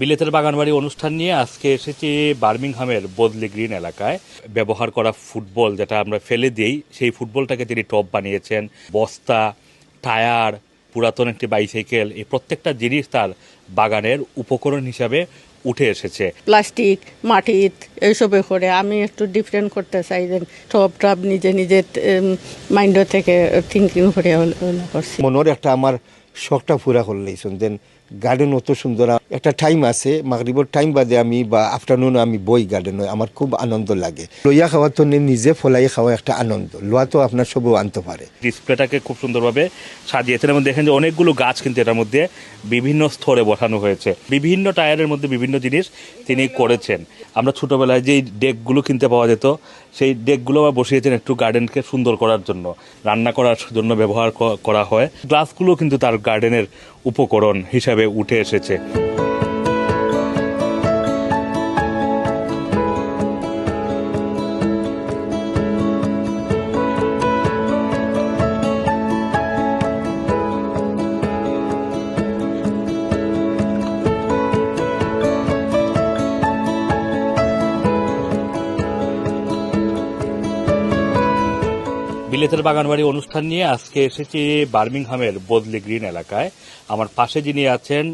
বিলেতের বাগানবাড়ি অনুষ্ঠান নিয়ে আজকে এসেছি বার্মিংহামের বদলি গ্রিন এলাকায়। ব্যবহার করা ফুটবল যেটা আমরা ফেলে দিই সেই ফুটবলটাকে তিনি টপ বানিয়েছেন। বস্তা টায়ার পুরাতন একটি বাইসাইকেল এই প্রত্যেকটা জিনিস তার বাগানের উপকরণ হিসাবে উঠে এসেছে। প্লাস্টিক মাটিত এইসবে করে আমি একটু ডিফারেন্ট করতে চাই যে টপ টপ নিজে নিজে মাইন্ড থেকে থিঙ্কিং করে করছি। মনের একটা আমার শখটা পুরা করলেইছেন দেন গার্ডেন অত সুন্দর একটা টাইম আছে, মাগরিবর টাইম বাদে আমি বা আফটারনুন আমি বই গার্ডেনে আমার খুব আনন্দ লাগে। লইয়া খাওয়ার তো নিজে ফলাই খাওয়া একটা আনন্দ লোয়া তো আপনার সবও আনতে পারে। ডিসপ্লেটাকে খুব সুন্দরভাবে সাজিয়েছেন এবং দেখেন যে অনেকগুলো গাছ কিন্তু এটার মধ্যে বিভিন্ন স্তরে বসানো হয়েছে। বিভিন্ন টায়ারের মধ্যে বিভিন্ন জিনিস তিনি করেছেন। আমরা ছোটবেলায় যেই ডেকগুলো কিনতে পাওয়া যেত, সেই ডেকগুলো আবার বসিয়েছেন একটু গার্ডেনকে সুন্দর করার জন্য, রান্না করার জন্য ব্যবহার করা হয়। গ্লাসগুলো কিন্তু তার গার্ডেনের উপকরণ হিসাবে উঠে এসেছে। বিলেতের বাগানবাড়ি অনুষ্ঠান নিয়ে আজকে এসেছি বার্মিংহামের বদলি গ্রিন এলাকায়। আমার পাশে যিনি আছেন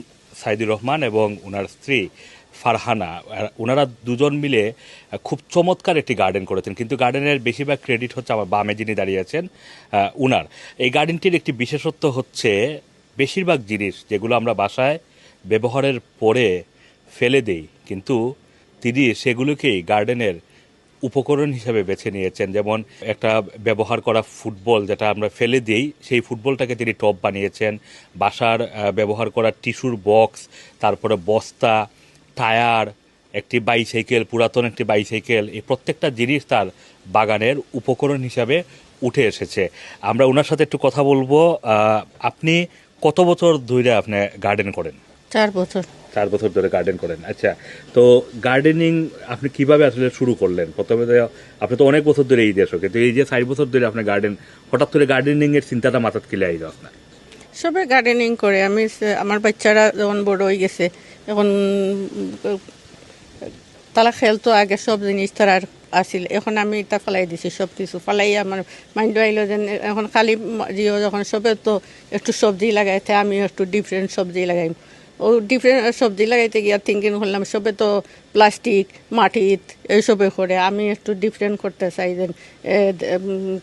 সাইদুর রহমান এবং ওনার স্ত্রী ফারহানা। ওনারা দুজন মিলে খুব চমৎকার একটি গার্ডেন করেছেন। কিন্তু গার্ডেনের বেশিরভাগ ক্রেডিট হচ্ছে আমার বামে যিনি দাঁড়িয়ে আছেন উনার। এই গার্ডেনটির একটি বিশেষত্ব হচ্ছে বেশিরভাগ জিনিস যেগুলো আমরা বাসায় ব্যবহারের পরে ফেলে দেই, কিন্তু তিনি সেগুলোকেই গার্ডেনের উপকরণ হিসাবে বেছে নিয়েছেন। যেমন একটা ব্যবহার করা ফুটবল যেটা আমরা ফেলে দিই, সেই ফুটবলটাকে তিনি টপ বানিয়েছেন। বাসার ব্যবহার করা টিস্যুর বক্স, তারপরে বস্তা, টায়ার, একটি বাইসাইকেল, পুরাতন একটি বাইসাইকেল, এই প্রত্যেকটা জিনিস তার বাগানের উপকরণ হিসাবে উঠে এসেছে। আমরা ওনার সাথে একটু কথা বলব। আপনি কত বছর ধরে আপনি গার্ডেন করেন? চার বছর। চার বছর ধরে গার্ডেন করেন। আচ্ছা তো গার্ডেনিং আপনি কীভাবে আসলে শুরু করলেন? প্রথমে তো আপনি তো অনেক বছর ধরে এই দেশ কিন্তু এই যে চার বছর ধরে আপনার গার্ডেন হঠাৎ করে গার্ডেনিং এর চিন্তাটা মাথাত কিলে আইল আপনার? সবে গার্ডেনিং করে, আমি আমার বাচ্চারা যখন বড় হয়ে গেছে, এখন তারা খেলতো আগে সব জিনিস তারা আসিল এখন আমি এটা ফেলাই দিছি, সব কিছু ফেলাই আমার মাইন্ড আইলো যে এখন খালি যখন সবে তো একটু সবজি লাগাইতে আমি একটু ডিফারেন্ট সবজি লাগাই ও ডিফারেন্ট সবজি লাগাইতে গিয়া থিঙ্কিং করলাম সবে তো প্লাস্টিক মাটিত এইসবে করে। আমি একটু ডিফারেন্ট করতে চাই যে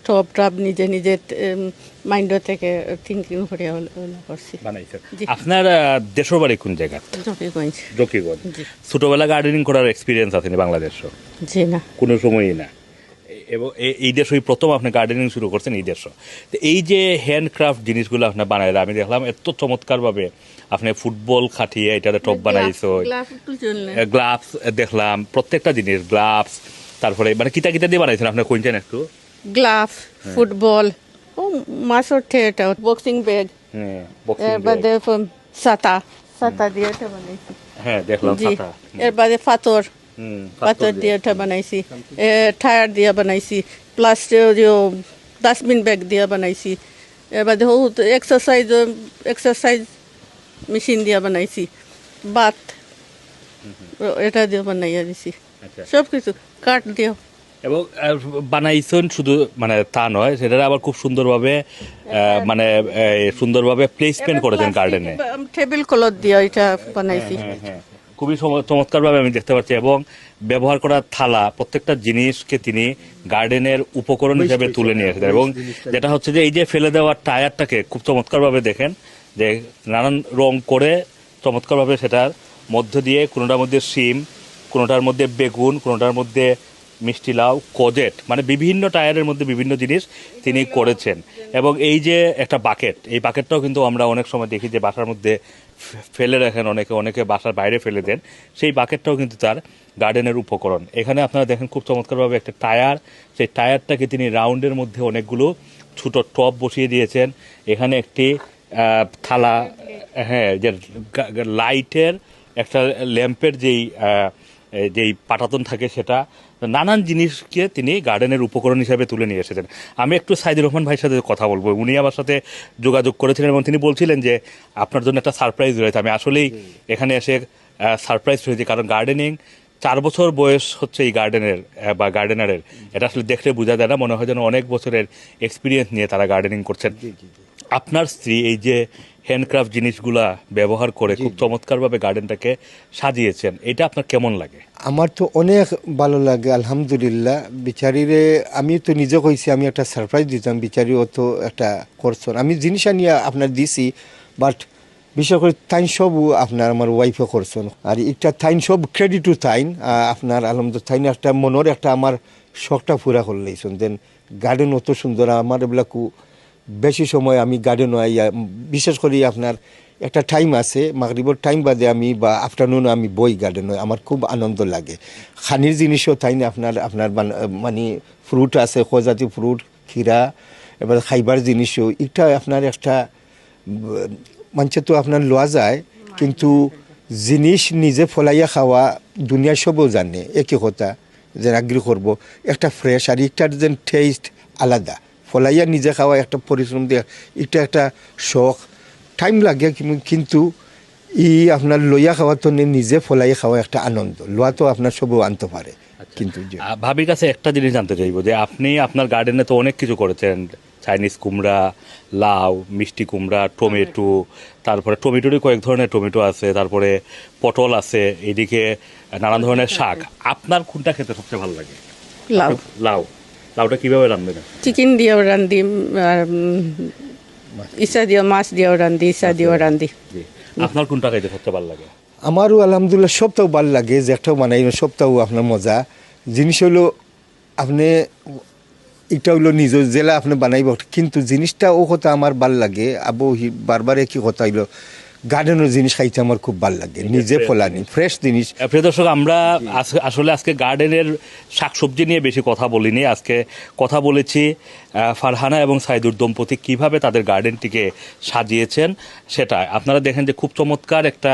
টপ টপ নিজে নিজে মাইন্ড থেকে থিঙ্কিং করে করছি। আপনার দেশের বাড়ি কোন জায়গা? জকিগঞ্জ। জকিগঞ্জ। ছোটবেলা গার্ডেনিং করার এক্সপিরিয়েন্স আছে বাংলাদেশ জি না। কোনো সময়ই না। এবং এই দেশই প্রথম আপনি গার্ডেনিং শুরু করছেন এই দেশ। তো এই যে হ্যান্ডক্রাফট জিনিসগুলো আপনি বানাইলে আমি দেখলাম এত চমৎকারভাবে আপনি ফুটবল খাটিয়ে এটারে টপ বানাইছো। গ্লাভস দেখলাম প্রত্যেকটা জিনিস গ্লাভস তারপরে মানে কিতা কিতা দিয়ে বানাইছেন আপনি কোনছেন একটু? গ্লাভ ফুটবল ও এটা বক্সিং ব্যাগ হ্যাঁ সাতা। সাতা দিয়ে এটা বানাইছি। হ্যাঁ দেখলাম জি। ছাতা। এর বাদে পাথর হুম, পাথর দিয়ে এটা বানাইছি টায়ার দিয়ে বানাইছি প্লাস ডাস্টবিন ব্যাগ দিয়ে বানাইছি এবার বাদে এক্সারসাইজ এক্সারসাইজ মেশিন দিয়ে বানাইছি বাত এটা দিয়ে বানাইয়া দিছি আচ্ছা। সব কিছু কাঠ দিয়েও। এবং বানাইছেন শুধু মানে তা নয় সেটা আবার খুব সুন্দরভাবে মানে সুন্দরভাবে প্লেসমেন্ট করেছেন গার্ডেনে টেবিল ক্লথ দিয়ে এটা বানাইছি। হ্যাঁ। খুবই চমৎকারভাবে আমি দেখতে পাচ্ছি এবং ব্যবহার করা থালা প্রত্যেকটা জিনিসকে তিনি গার্ডেনের উপকরণ হিসেবে তুলে নিয়ে এসেছেন এবং যেটা হচ্ছে যে এই যে ফেলে দেওয়া টায়ারটাকে খুব চমৎকারভাবে দেখেন যে নানান রং করে চমৎকারভাবে সেটার মধ্য দিয়ে কোনোটার মধ্যে সিম কোনোটার মধ্যে বেগুন কোনোটার মধ্যে মিষ্টি লাউ, কোজেট মানে বিভিন্ন টায়ারের মধ্যে বিভিন্ন জিনিস তিনি করেছেন। এবং এই যে একটা বাকেট, এই বাকেটটাও কিন্তু আমরা অনেক সময় দেখি যে বাসার মধ্যে ফেলে রাখেন অনেকে অনেকে বাসার বাইরে ফেলে দেন। সেই বাকেটটাও কিন্তু তার গার্ডেনের উপকরণ। এখানে আপনারা দেখেন খুব চমৎকারভাবে একটা টায়ার, সেই টায়ারটাকে তিনি রাউন্ডের মধ্যে অনেকগুলো ছোট টপ বসিয়ে দিয়েছেন। এখানে একটি থালা হ্যাঁ যে লাইটের একটা ল্যাম্পের যেই যেই পাটাতন থাকে সেটা নানান জিনিসকে তিনি গার্ডেনের উপকরণ হিসাবে তুলে নিয়ে এসেছেন। আমি একটু সাইদুর রহমান ভাইয়ের সাথে কথা বলব। উনি আমার সাথে যোগাযোগ করেছিলেন এবং তিনি বলছিলেন যে আপনার জন্য একটা সারপ্রাইজ রয়েছে। আমি আসলেই এখানে এসে সারপ্রাইজ হয়েছি। কারণ গার্ডেনিং চার বছর বয়স হচ্ছে এই গার্ডেনের বা গার্ডেনারের। এটা আসলে দেখলে বোঝা যায় না। মনে হয় যেন অনেক বছরের এক্সপিরিয়েন্স নিয়ে তারা গার্ডেনিং করছেন। আপনার স্ত্রী এই যে হ্যান্ডক্রাফট জিনিসগুলা ব্যবহার করে খুব চমৎকারভাবে গার্ডেনটাকে সাজিয়েছেন এটা আপনার কেমন লাগে? আমার তো অনেক ভালো লাগে আলহামদুলিল্লাহ। বিচারিরে আমি তো নিজে কইছি আমি একটা সারপ্রাইজ দিতাম বিচারিও তো একটা করছেন। আমি জিনিস নিয়ে আপনার দিছি বাট বিশেষ করে তাইন সবও আপনার আমার ওয়াইফে করছেন। আর একটা তাইন সব ক্রেডিট টু তাইন আপনার আলহামদুলিল্লাহ তাইন একটা মনের একটা আমার শখটা পুরা করলেইছেন দেন গার্ডেন অত সুন্দর আমার এগুলাকু বেশি সময় আমি গার্ডেন বিশেষ করে আপনার একটা টাইম আছে, মাগরিবর টাইম বাদে আমি বা আফটারনুন আমি বই গার্ডেন আমার খুব আনন্দ লাগে। খানির জিনিসও তাই না, আপনার আপনার মানে ফ্রুট আছে খজাতি ফ্রুট খিরা এবার খাইবার জিনিসও। এটা আপনার একটা মানুষে তো আপনার লওয়া যায়, কিন্তু জিনিস নিজে ফলাইয়া খাওয়া দুনিয়া সবও জানে, একই কথা, যে আগ্রহ করব। একটা ফ্রেশ আর একটার যেন টেস্ট আলাদা। ফলাইয়া নিজে খাওয়া একটা পরিশ্রম দিয়ে এটা একটা শখ। টাইম লাগে কিন্তু ই আপনার লইয়া খাওয়া তো নিজে ফলাই খাওয়া একটা আনন্দ। লোয়া তো আপনার সবও আনতে পারে। কিন্তু ভাবির কাছে একটা জিনিস জানতে চাইব যে আপনি আপনার গার্ডেনে তো অনেক কিছু করেছেন। চাইনিজ কুমড়া লাউ মিষ্টি কুমড়া টমেটো তারপরে টমেটোরই কয়েক ধরনের টমেটো আছে তারপরে পটল আছে এদিকে নানান ধরনের শাক। আপনার কোনটা খেতে সবচেয়ে ভালো লাগে? লাউ। লাউ। লাউটা কীভাবে রান্না চিকেন দিয়েও রান্ধি আর উম, ইসা দিয়েও মাছ দিয়েও রান্ধি ইসা দিয়েও রান্ধি জি। আপনার কোনটা খাইতে সবচেয়ে ভালো লাগে? আমারও আলহামদুলিল্লাহ সবটাও ভালো লাগে যে একটাও বানাই না, সবটাও আপনার মজা। জিনিস হলো আপনি এটা হইল নিজের জেলা আপনি বানাইব কিন্তু জিনিসটা ও কথা আমার ভালো লাগে। আবু বারবার একই কথা হইল। গার্ডেনের জিনিস খাইতে আমার খুব ভালো লাগে। নিজে ফলানি ফ্রেশ জিনিস। প্রিয় দর্শক আমরা আসলে আজকে গার্ডেনের শাকসবজি নিয়ে বেশি কথা বলিনি। আজকে কথা বলেছি ফারহানা এবং সাইদুর দম্পতি কীভাবে তাদের গার্ডেনটিকে সাজিয়েছেন সেটা আপনারা দেখেন যে খুব চমৎকার একটা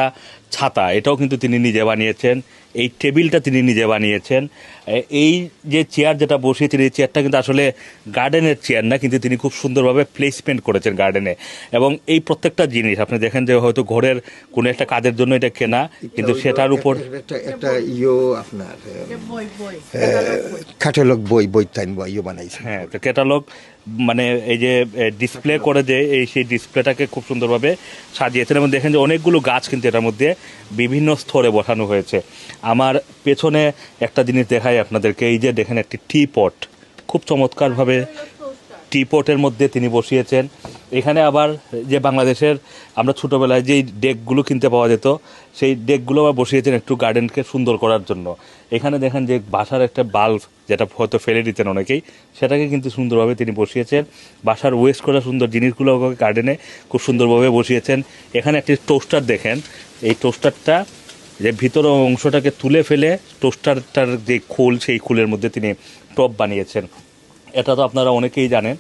ছাতা এটাও কিন্তু তিনি নিজে বানিয়েছেন। এই টেবিলটা তিনি নিজে বানিয়েছেন। এই যে চেয়ার যেটা বসিয়েছেন এই চেয়ারটা কিন্তু আসলে গার্ডেনের চেয়ার না কিন্তু তিনি খুব সুন্দরভাবে প্লেসমেন্ট করেছেন গার্ডেনে। এবং এই প্রত্যেকটা জিনিস আপনি দেখেন যে হয়তো ঘরের কোনো একটা কাজের জন্য এটা কেনা কিন্তু সেটার উপর একটা একটা ইয়ো আপনার কাটালগ বই বই। টাইম বই ইয়ো বানাইছে হ্যাঁ ক্যাটালগ মানে এই যে ডিসপ্লে করে যে এই সেই ডিসপ্লেটাকে খুব সুন্দরভাবে সাজিয়েছেন এবং দেখেন যে অনেকগুলো গাছ কিন্তু এটার মধ্যে বিভিন্ন স্তরে বসানো হয়েছে। আমার পেছনে একটা জিনিস দেখাই আপনাদেরকে, এই যে দেখেন একটি টি পট খুব চমৎকারভাবে টি পটের মধ্যে তিনি বসিয়েছেন। এখানে আবার যে বাংলাদেশের আমরা ছোটোবেলায় যেই ডেকগুলো কিনতে পাওয়া যেত সেই ডেকগুলো আবার বসিয়েছেন একটু গার্ডেনকে সুন্দর করার জন্য। এখানে দেখেন যে বাসার একটা বাল্ব যেটা হয়তো ফেলে দিতেন অনেকেই, সেটাকে কিন্তু সুন্দরভাবে তিনি বসিয়েছেন। বাসার ওয়েস্ট করা সুন্দর জিনিসগুলো গার্ডেনে খুব সুন্দরভাবে বসিয়েছেন। এখানে একটি টোস্টার দেখেন, এই টোস্টারটা যে ভিতর অংশটাকে তুলে ফেলে টোস্টারটার যে খোল, সেই খোলের মধ্যে তিনি টপ বানিয়েছেন। এটা তো আপনারা অনেকেই জানেন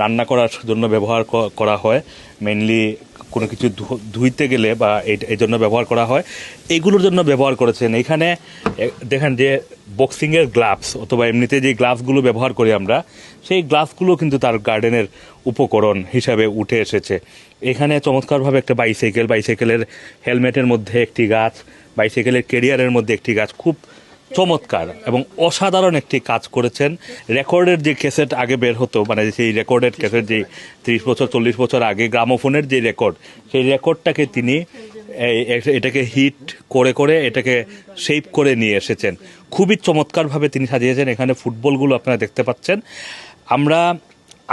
রান্না করার জন্য ব্যবহার করা হয়। মেনলি কোনো কিছু ধুইতে গেলে বা এই জন্য ব্যবহার করা হয়। এগুলোর জন্য ব্যবহার করেছেন। এখানে দেখেন যে বক্সিংয়ের গ্লাভস অথবা এমনিতে যে গ্লাভসগুলো ব্যবহার করি আমরা, সেই গ্লাভসগুলো কিন্তু তার গার্ডেনের উপকরণ হিসাবে উঠে এসেছে। এখানে চমৎকারভাবে একটা বাইসাইকেল বাইসাইকেলের হেলমেটের মধ্যে একটি গাছ বাইসাইকেলের কেরিয়ারের মধ্যে একটি গাছ। খুব চমৎকার এবং অসাধারণ একটি কাজ করেছেন। রেকর্ডের যে ক্যাসেট আগে বের হতো মানে সেই রেকর্ডের ক্যাসেট যে ত্রিশ বছর, চল্লিশ বছর আগে গ্রামোফোনের যে রেকর্ড, সেই রেকর্ডটাকে তিনি এটাকে হিট করে করে এটাকে শেপ করে নিয়ে এসেছেন। খুবই চমৎকারভাবে তিনি সাজিয়েছেন। এখানে ফুটবলগুলো আপনারা দেখতে পাচ্ছেন। আমরা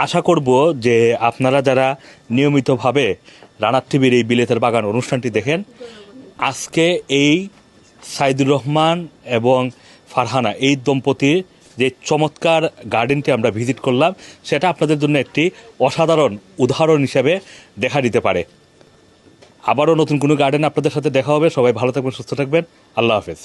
আশা করব যে আপনারা যারা নিয়মিতভাবে রানার টিভির এই বিলেতের বাগান অনুষ্ঠানটি দেখেন, আজকে এই সাইদুর রহমান এবং ফারহানা, এই দম্পতির যে চমৎকার গার্ডেনটি আমরা ভিজিট করলাম, সেটা আপনাদের জন্য একটি অসাধারণ উদাহরণ হিসেবে দেখা দিতে পারে। আবারও নতুন কোনো গার্ডেন আপনাদের সাথে দেখা হবে। সবাই ভালো থাকবেন, সুস্থ থাকবেন। আল্লাহ হাফেজ।